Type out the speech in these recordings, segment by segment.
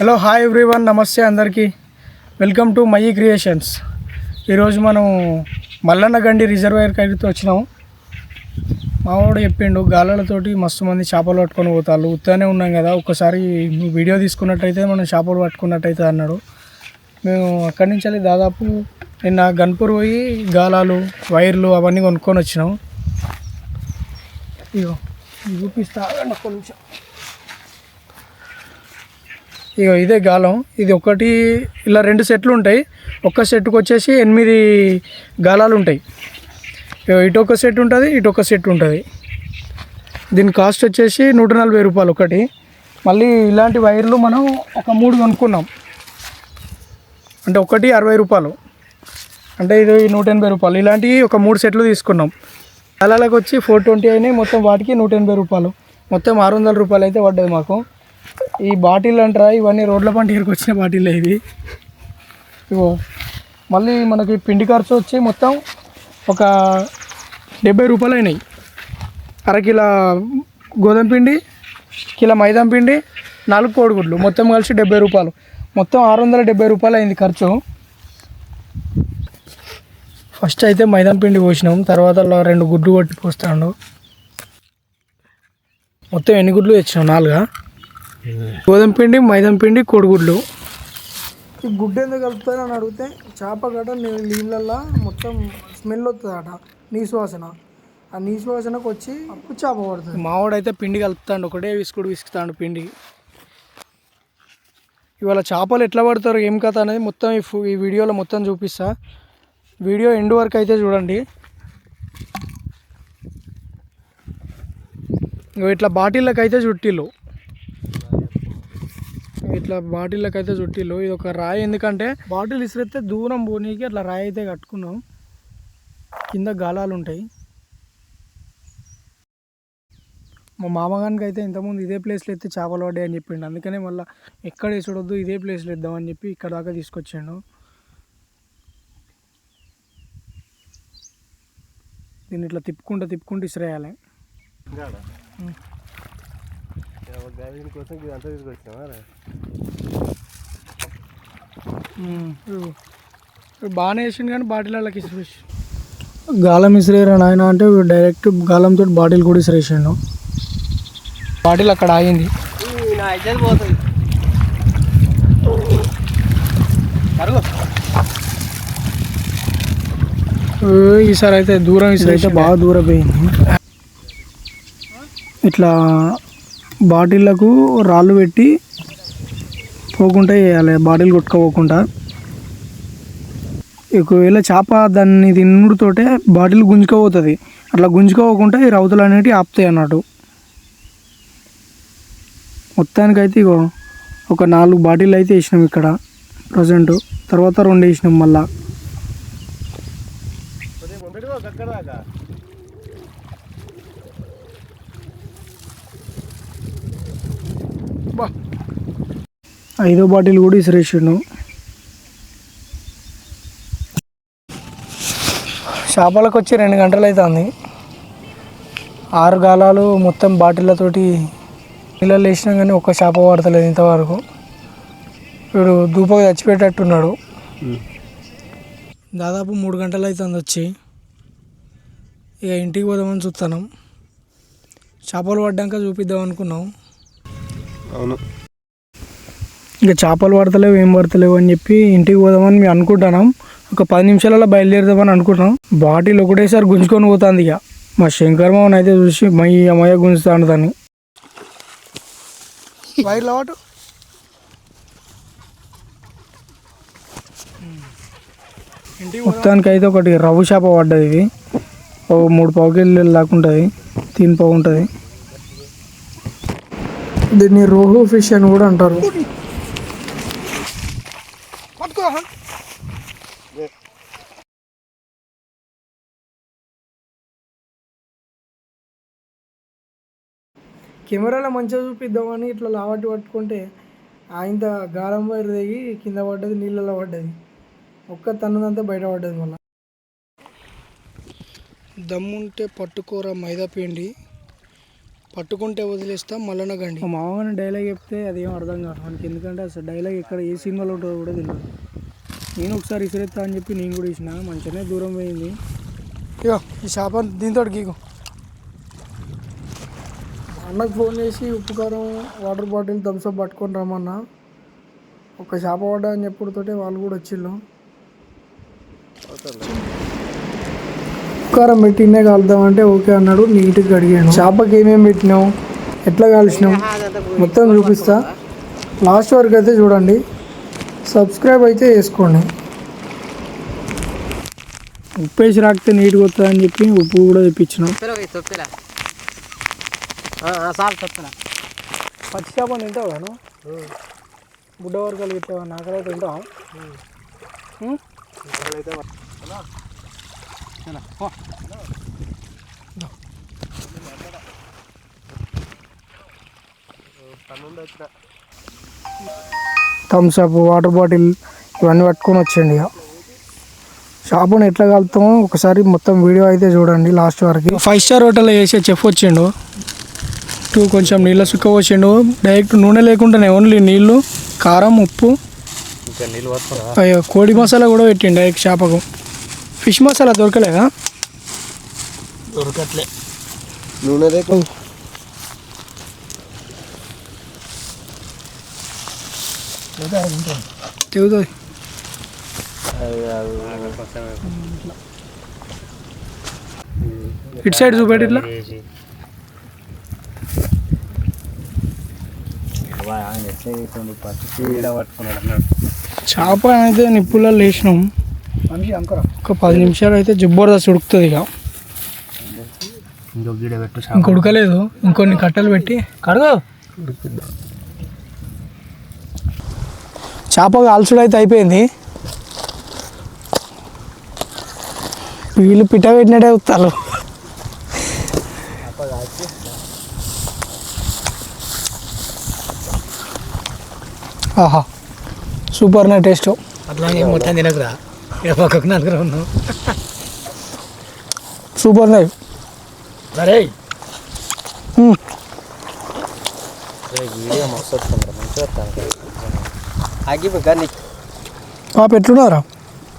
Hello hi everyone నమస్తే అందరికీ. Welcome to my creations ఈరోజు మనం మల్లన్న గండి రిజర్వాయర్కి వచ్చినాము. వచ్చినాం మావాడు చెప్పిండు గాలలతోటి మస్తు మంది చేపలు పట్టుకొని పోతారు ఉత్తగానే ఉన్నాం కదా ఒక్కసారి నువ్వు వీడియో తీసుకున్నట్టయితే మనం చేపలు పట్టుకున్నట్టయితే అన్నాడు. మేము అక్కడి నుంచి వెళ్ళి దాదాపు నిన్న గన్పూర్ పోయి గాలాలు వైర్లు అవన్నీ కొనుక్కొని వచ్చినాం ఇగో చూపిస్తా. ఒక్క నిమిషం. ఇగో ఇదే గాలం. ఇది ఒకటి ఇలా రెండు సెట్లు ఉంటాయి. ఒక్క సెట్కి వచ్చేసి ఎనిమిది గాలాలు ఉంటాయి. ఇగో ఇటు ఒక సెట్ ఉంటుంది ఇటు ఒక సెట్ ఉంటుంది. దీని కాస్ట్ వచ్చేసి నూట నలభై రూపాయలు ఒకటి. మళ్ళీ ఇలాంటి వైర్లు మనం ఒక మూడు కొనుక్కున్నాం. అంటే ఒకటి అరవై రూపాయలు. అంటే ఇది నూట ఎనభై రూపాయలు. ఇలాంటివి ఒక మూడు సెట్లు తీసుకున్నాం. గాలాలకు వచ్చి ఫోర్ ట్వంటీ అయినాయి. మొత్తం వాటికి నూట ఎనభై రూపాయలు. మొత్తం ఆరు వందల రూపాయలు అయితే పడ్డది మాకు. ఈ బాటిల్ అంటారా? ఇవన్నీ రోడ్ల పంటకి వచ్చిన బాటిల్ ఇది ఇగో మళ్ళీ మనకి పిండి ఖర్చు వచ్చి మొత్తం ఒక డెబ్బై రూపాయలు అయినాయి. అరకిల గోధుమ పిండి కిలో మైదాం పిండి నాలుగు కోడిగుడ్లు. మొత్తం కలిసి డెబ్బై రూపాయలు. మొత్తం ఆరు వందల డెబ్బై రూపాయలు అయింది ఖర్చు. ఫస్ట్ అయితే మైదాం పిండి పోసినాం. తర్వాత రెండు గుడ్లు కొట్టి పోస్తాడు. మొత్తం ఎన్ని గుడ్లు తెచ్చినాం నాలుగా? గోధుమ పిండి మైదాం పిండి కోడిగుడ్లు. ఈ గుడ్డు ఎందుకు కలుపుతారని అడిగితే చేప గట నీళ్ళల్లో మొత్తం స్మెల్ వస్తుందట నీసు వాసన. ఆ నీసు వాసనకు వచ్చి అప్పుడు చేప పడుతుంది. మావాడైతే పిండి కలుపుతాడు ఒకటే విసుకుడు విసుకుతాడు పిండి. ఇవాళ చేపలు ఎట్లా పడతారు ఏం కథ అనేది మొత్తం ఈ ఈ వీడియోలో మొత్తం చూపిస్తా. వీడియో ఎండ్ వరకు అయితే చూడండి. ఇట్లా బాటిళ్ళకి అయితే చుట్టిల్లు. ఇట్లా బాటిళ్ళకి అయితే చుట్టిల్లు. ఇది ఒక రాయి. ఎందుకంటే బాటిల్ ఇసిరితే దూరం పోనీకి అట్లా రాయి అయితే కట్టుకున్నాం. కింద గాలాలు ఉంటాయి. మా మామగానికి అయితే ఇంతకుముందు ఇదే ప్లేస్లో అయితే చేపలు పడ్డాయి అని చెప్పిండు. అందుకనే మళ్ళీ ఎక్కడ వేసుడొద్దు ఇదే ప్లేస్లో ఇద్దామని చెప్పి ఇక్కడ దాకా తీసుకొచ్చాడు. దీన్ని ఇట్లా తిప్పుకుంటూ తిప్పుకుంటూ ఇసిరేయాలి. కోసం ఇదంతా తీసుకొచ్చామా ఉమ్, ఇదిగో. ఇప్పుడు బాగానే వేసిండు కానీ బాటిళ్ళకి ఇసిరేసి గాలం ఇసిరేరా నాయన అంటే డైరెక్ట్ గాలంతో బాటిల్ కూడా ఇసిరేసిండు. బాటిల్ అక్కడ ఆగింది. పోతుంది. ఈసారి అయితే దూరం ఈసారి అయితే బాగా దూరం పోయింది. ఇట్లా బాటిళ్ళకు రాళ్ళు పెట్టి పోకుండా వేయాలి. బాటిల్ కొట్టుకోపోకుండా. ఒకవేళ చేప దాన్ని తిన్నుడుతోటే బాటిల్ గుంజుకోపోతుంది. అట్లా గుంజుకోకుండా ఈ రౌతులు అనేటివి ఆపుతాయి అన్నట్టు. మొత్తానికైతే ఇగో ఒక నాలుగు బాటిల్ అయితే వేసినాం ఇక్కడ. ప్రజెంట్. తర్వాత రెండు వేసినాం మళ్ళా. ఐదో బాటిల్ కూడా ఇసిరేసిండు. చేపలకు వచ్చి రెండు గంటలు అవుతుంది ఆరు గాలాలు మొత్తం బాటిళ్ళతోటి నీళ్ళలో వేసినా కానీ ఒక్క చేప పడతలేదు ఇంతవరకు. వీడు దూపగా చచ్చిపెట్టేట్టున్నాడు. దాదాపు మూడు గంటలు అవుతుంది వచ్చి. ఇక ఇంటికి పోదామని చూస్తాను చేపలు పడ్డాక చూపిద్దాం అనుకున్నాం. అవును. ఇంకా చేపలు పడతలేవు ఏం పడతలేవు అని చెప్పి ఇంటికి పోదామని మేము అనుకుంటున్నాం. ఒక పది నిమిషాలలో బయలుదేరుదామని అనుకుంటున్నాం. బాటిల్ ఒకటేసారి గుంజుకొని పోతుంది ఇక. మా శంకర్ మామని అయితే చూసి మయ్య మయ్య గుంజుతాను దాన్ని. వైర్ల వాటు. మొత్తానికి అయితే ఒకటి రవ్వు చేప పడ్డది ఇది. ఓ మూడు పావు కేజీలు దాకా ఉంటుంది. తీన్ పావు ఉంటుంది దీన్ని రోహు ఫిష్ అని కూడా అంటారు. కెమెరాలో మంచిగా చూపిద్దామని ఇట్లా లావట్టి పట్టుకుంటే ఆయన గాలం వైర్ దిగి కింద పడ్డది నీళ్ళలో పడ్డది. ఒక్క తన్నుదంతా బయట పడ్డది మళ్ళీ. దమ్ముంటే పట్టుకోరా మైదా పిండి. పట్టుకుంటే వదిలేస్తా మల్లనగండి. మా మామగారిని డైలాగ్ చెప్తే అదేం అర్థం కాదు. మనకి ఎందుకంటే అసలు డైలాగ్ ఎక్కడ ఏ సినిమాలో ఉంటుందో కూడా తెలియదు. నేను ఒకసారి ఇసిరెత్తా అని చెప్పి నేను కూడా ఇచ్చిన మంచిగానే దూరం పోయింది. ఇగో ఈ చేప దీంతో గీకు. అన్నకు ఫోన్ చేసి ఉప్పు కారం వాటర్ బాటిల్ థమ్స్అప్ పట్టుకొని రమ్మన్నా. ఒక చేప పడ్డా అని చెప్పుడుతోటే వాళ్ళు కూడా వచ్చిళ్ళు. కారం పెట్టినే కాలుదామంటే ఓకే అన్నాడు నీట్గా అడిగాను చేపకి ఏమేమి పెట్టినావు? ఎట్లా కాల్చినావు? మొత్తం చూపిస్తా. లాస్ట్ వరకు అయితే చూడండి. సబ్స్క్రైబ్ అయితే చేసుకోండి. ఉప్పు వేసి రాకితే నీట్గా వస్తుందని చెప్పి ఉప్పు కూడా తెప్పించినాం. పచ్చి చేప తింటావా నువ్వు? బుడ్డ వరకలు తింటావా? నాకైతే థమ్స్ అప్ వాటర్ బాటిల్ ఇవన్నీ పట్టుకొని వచ్చేయండి ఇక. షాపుని ఎట్లా కలుపుతామో ఒకసారి మొత్తం వీడియో అయితే చూడండి లాస్ట్ వరకు. ఫైవ్ స్టార్ హోటల్లో వేసే చెఫ్ వచ్చిండు. టూ కొంచెం నీళ్ళ సుక్క వచ్చిండు డైరెక్ట్ నూనె లేకుండానే ఓన్లీ నీళ్ళు కారం ఉప్పు. కోడి మసాలా కూడా పెట్టిండు డైరెక్ట్ చేపకు ఫిష్ మసాలా దొరకలేదా దొరకట్లే. నూనె రేపు ఇటు సైడ్ చూపెట్టి ఇట్లా. చేప అయితే నిప్పులలో వేసినాం ఒక పది నిమిషాలు అయితే జబర్దస్త్ ఉడుకుతుంది ఇక. ఉడకలేదు. ఇంకొన్ని కట్టెలు పెట్టి. కడుగు. చేప కాల్చుడు అయితే అయిపోయింది. వీళ్ళు పిట్ట పెట్టినట్టే ఉత్తారు ఆహా. సూపర్ నా టేస్ట్. అట్లా మొత్తం తినకురా. ఇక్కడ పక్కకు నలుగురు ఉన్నావు సూపర్ నై సరే. వీడియో మస్తు వస్తుంది మంచిగా ఆగిపో కానీ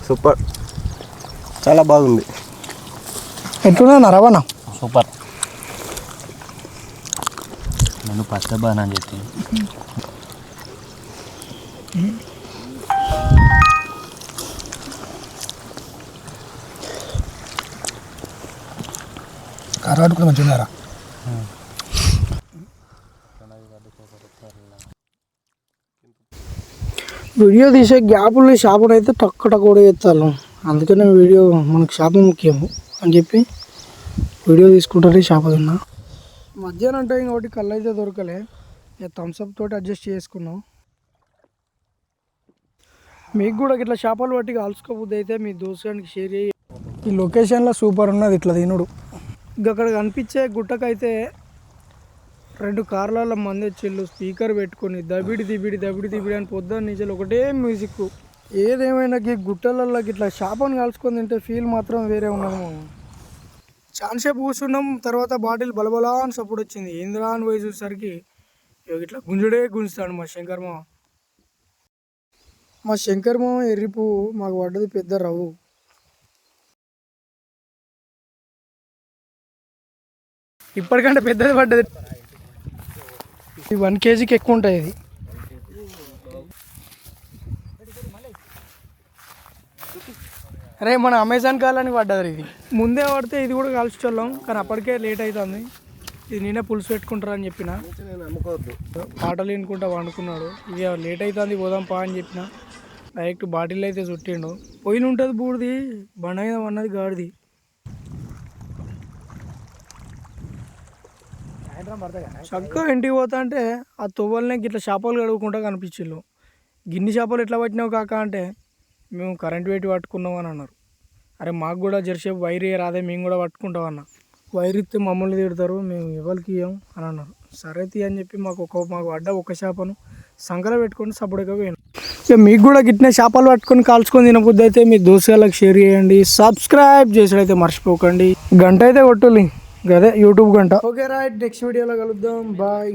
సూపర్. చాలా బాగుంది. ఎట్లున్నా రవాణా? సూపర్. నన్ను పచ్చబాన్ అని చెప్పి కర్రాడు కూడా మంచిగా ఉన్నారా? వీడియో తీసే గ్యాపులు షాపులు అయితే టక్క టక్క కూడా చేస్తాను అందుకనే వీడియో మనకు షాపు ముఖ్యము అని చెప్పి వీడియో తీసుకుంటారే షాపు తిన్నా మధ్యాహ్నం టైం కాబట్టి కళ్ళు అయితే దొరకలే. ఇక థమ్స్అప్ తోటి అడ్జస్ట్ చేసుకున్నాం. మీకు కూడా ఇట్లా చేపలు పట్టి కాల్చుకోబుద్ది అయితే మీ దోస్తుగానికి షేర్ చేయి. ఈ లొకేషన్లో సూపర్ ఉన్నది ఇట్లా తినుడు. అక్కడ కనిపించే గుట్టకైతే రెండు కార్లలో మంది వచ్చిళ్ళు స్పీకర్ పెట్టుకొని దబిడి దిబిడి దబిడి దిబిడి అని పొద్దున్న నుంచి ఒకటే మ్యూజిక్. ఏదేమైనా ఈ గుట్టలలో ఇట్లా షాపను కాల్చుకొని తింటే ఫీల్ మాత్రం వేరే ఉన్నాము మామ. కూర్చున్నాం తర్వాత బాటిల్ బలబలా అని సపోర్ట్ వచ్చింది. ఏంద్రా అని పోయి చూసేసరికి ఇట్లా గుంజుడే గుంజుతాడు మా శంకర్మ. మా శంకర్మ ఎర్రిపు మాకు పడ్డది పెద్ద రవ్వు. ఇప్పటికంటే పెద్దది పడ్డది. ఈ వన్ కేజీకి ఎక్కువ ఉంటుంది ఇది. అరే మన అమెజాన్ కాలని పడ్డది ఇది. ముందే పడితే ఇది కూడా కాల్చుకోలేం కానీ అప్పటికే లేట్ అవుతుంది ఇది నేనే పులుసు పెట్టుకుంటారా అని చెప్పిన. పాటలు వినుకుంటా వండుకున్నాడు ఇక లేట్ అవుతుంది పోదాం పా అని చెప్పిన. డైరెక్ట్ బాటిల్ అయితే చుట్టిండు. పోయిన ఉంటుంది బూడిది బండ మీద ఉన్నది గాడిది. చక్కగా ఇంటికి పోతా అంటే ఆ తువ్వల్ని ఇట్లా చేపలు కడుగుకుంటా కనిపించిళ్ళు. గిన్ని చేపలు ఎట్లా పట్టినావు కాక అంటే మేము కరెంట్ పెట్టి పట్టుకున్నాం అని అన్నారు. అరే మాకు కూడా జరిసేపు వైర్ రాదే మేము కూడా పట్టుకుంటాం అన్న. వైర్ ఇస్తే మమ్మల్ని తిడతారు మేము ఎవరికి ఇవ్వం అని అన్నారు. సరే తీ అని చెప్పి మాకు ఒక మాకు అడ్డ ఒక చేపను సంకల పెట్టుకొని సపోర్ట్గా పోయాను. ఇక మీకు కూడా గిట్టిన చేపలు పట్టుకొని కాల్చుకొని తినబుద్ది అయితే మీ దోస్తులకు షేర్ చేయండి. సబ్స్క్రైబ్ చేసుడైతే మర్చిపోకండి. గంట అయితే కొట్టులి అదే యూట్యూబ్ గంట. Okay right. నెక్స్ట్ వీడియోలో కలుద్దాం. బాయ్.